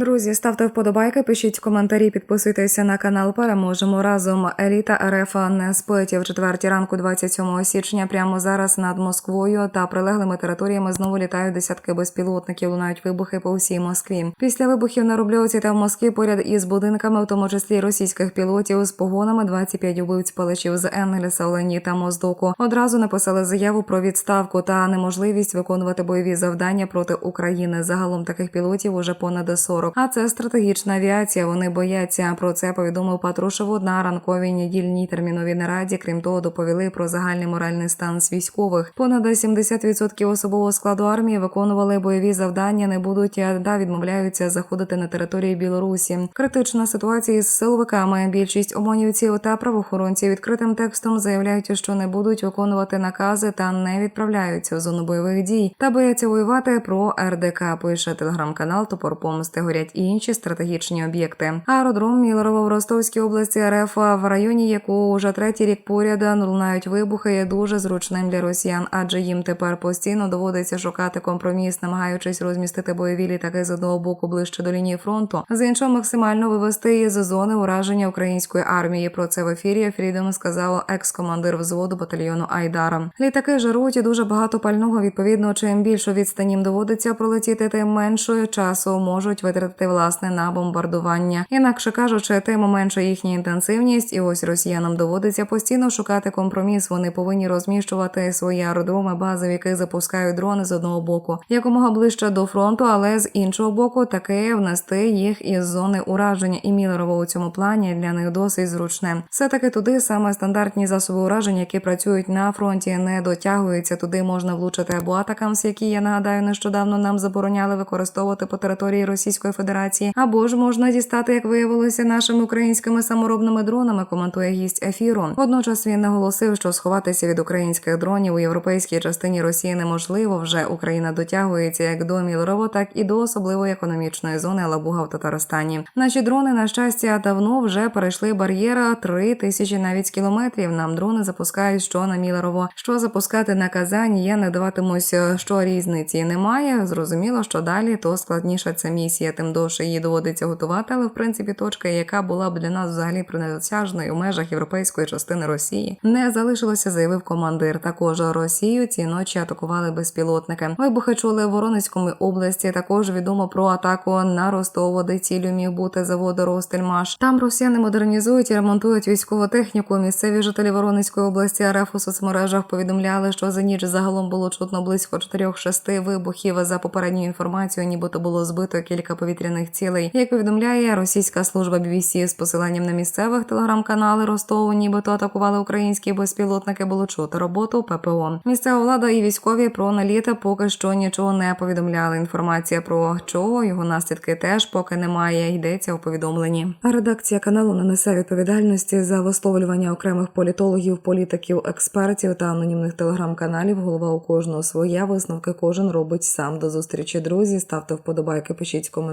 Друзі, ставте вподобайки, пишіть коментарі, підписуйтеся на канал. Переможемо разом. Еліта РФ не спить в четвертій ранку, 27 січня. Прямо зараз над Москвою та прилеглими територіями знову літають десятки безпілотників. Лунають вибухи по всій Москві. Після вибухів на Рубльовці та в Москві поряд із будинками, в тому числі російських пілотів з погонами, 25 убивць паличів з Енгельса, Олені та Моздоку. Одразу написали заяву про відставку та неможливість виконувати бойові завдання проти України. Загалом таких пілотів уже понад 40. А це стратегічна авіація. Вони бояться. Про це повідомив Патрушев на ранковій недільній терміновій нараді. Крім того, доповіли про загальний моральний стан з військових. Понад 70% особового складу армії виконували бойові завдання, не будуть та відмовляються заходити на територію Білорусі. Критична ситуація з силовиками. Більшість омонівців та правоохоронців відкритим текстом заявляють, що не будуть виконувати накази та не відправляються у зону бойових дій та бояться воювати про РДК. Пише телеграм-канал Топор Помсти. Горять і інші стратегічні об'єкти. Аеродром Мілерово в Ростовській області РФ, в районі якого уже третій рік поряд лунають вибухи, є дуже зручним для росіян, адже їм тепер постійно доводиться шукати компроміс, намагаючись розмістити бойові літаки з одного боку ближче до лінії фронту, з іншого максимально вивести її з зони ураження української армії. Про це в ефірі Фрідом сказала екс-командир взводу батальйону Айдара. Літаки жаруть і дуже багато пального. Відповідно, чим більше відстань їм доводиться пролетіти, тим меншою часу можуть витратити власне на бомбардування. Інакше кажучи, тим менша їхня інтенсивність, і ось росіянам доводиться постійно шукати компроміс. Вони повинні розміщувати свої аеродроми, бази, в яких запускають дрони з одного боку, якомога ближче до фронту, але з іншого боку, таки внести їх із зони ураження. І Мілерово у цьому плані для них досить зручне. Все таки туди саме стандартні засоби ураження, які працюють на фронті, не дотягуються. Туди можна влучити або атакамс, які я нагадаю, нещодавно нам забороняли використовувати по території Російської Федерації, або ж можна дістати, як виявилося, нашими українськими саморобними дронами. Коментує гість ефіру. Водночас він наголосив, що сховатися від українських дронів у європейській частині Росії неможливо. Вже Україна дотягується як до Мілрово, так і до особливої економічної зони Лабуга в Татарстані. Наші дрони, на щастя, давно вже перейшли бар'єра три тисячі навіть кілометрів. Нам дрони запускають що на Мілерово, що запускати на Казань. Я не даватимусь, що різниці немає. Зрозуміло, що далі то складніша ця місія, тим довше її доводиться готувати. Але в принципі точка, яка була б для нас взагалі принедосяжною у межах європейської частини Росії, не залишилося, заявив командир. Також Росію ці ночі атакували безпілотники. Вибухи чули в Воронезькому області. Також відомо про атаку на Ростово, де цілю міг бути завод Ростельмаш. Там росіяни модернізують і ремонтують військову техніку. Місцеві жителі Воронезької області РФ у соцмережах повідомляли, що за ніч загалом було чутно близько 4-6 вибухів. За попередньою інформацією, нібито було збито кілька повітряних цілей. Як повідомляє російська служба BBC з посиланням на місцевих телеграм-канали Ростову, нібито атакували українські безпілотники. Було чути роботу ППО. Місцева влада і військові про наліти поки що нічого не повідомляли. Інформація про чого його наслідки теж поки немає. Йдеться у повідомленні. Редакція каналу не несе відповідальності за висловлювання окремих політологів, політиків, експертів та анонімних телеграм-каналів. Голова у кожного своя висновки кожен робить сам. До зустрічі, друзі. Ставте вподобайки, пишіть